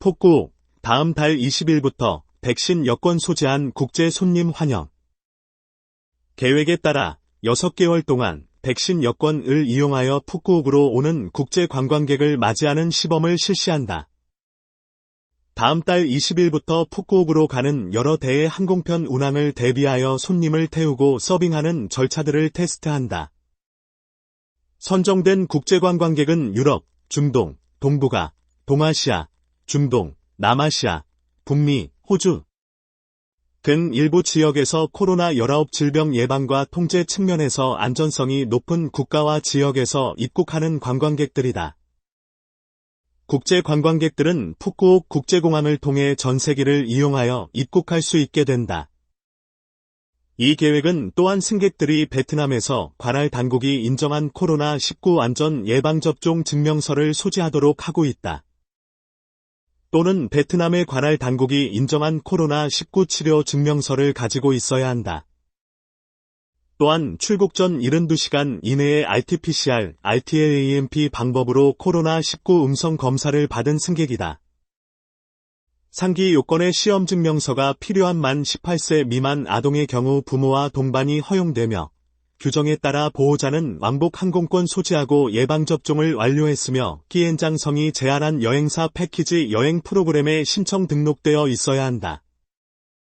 폭구, 다음 달 20일부터 백신 여권 소지한 국제 손님 환영. 계획에 따라 6개월 동안 백신 여권을 이용하여 푸꾸옥으로 오는 국제 관광객을 맞이하는 시범을 실시한다. 다음 달 20일부터 푸꾸옥으로 가는 여러 대의 항공편 운항을 대비하여 손님을 태우고 서빙하는 절차들을 테스트한다. 선정된 국제 관광객은 유럽, 중동, 동북아, 동아시아, 중동, 남아시아, 북미, 호주 등 일부 지역에서 코로나19 질병 예방과 통제 측면에서 안전성이 높은 국가와 지역에서 입국하는 관광객들이다. 국제 관광객들은 푸꾸옥 국제공항을 통해 전 세계를 이용하여 입국할 수 있게 된다. 이 계획은 또한 승객들이 베트남에서 관할 당국이 인정한 코로나19 안전 예방접종 증명서를 소지하도록 하고 있다. 또는 베트남의 관할 당국이 인정한 코로나19 치료 증명서를 가지고 있어야 한다. 또한 출국 전 72시간 이내에 RT-PCR, RT-AMP 방법으로 코로나19 음성 검사를 받은 승객이다. 상기 요건의 시험 증명서가 필요한 만 18세 미만 아동의 경우 부모와 동반이 허용되며 규정에 따라 보호자는 왕복 항공권 소지하고 예방접종을 완료했으며 기엔장성이 제한한 여행사 패키지 여행 프로그램에 신청 등록되어 있어야 한다.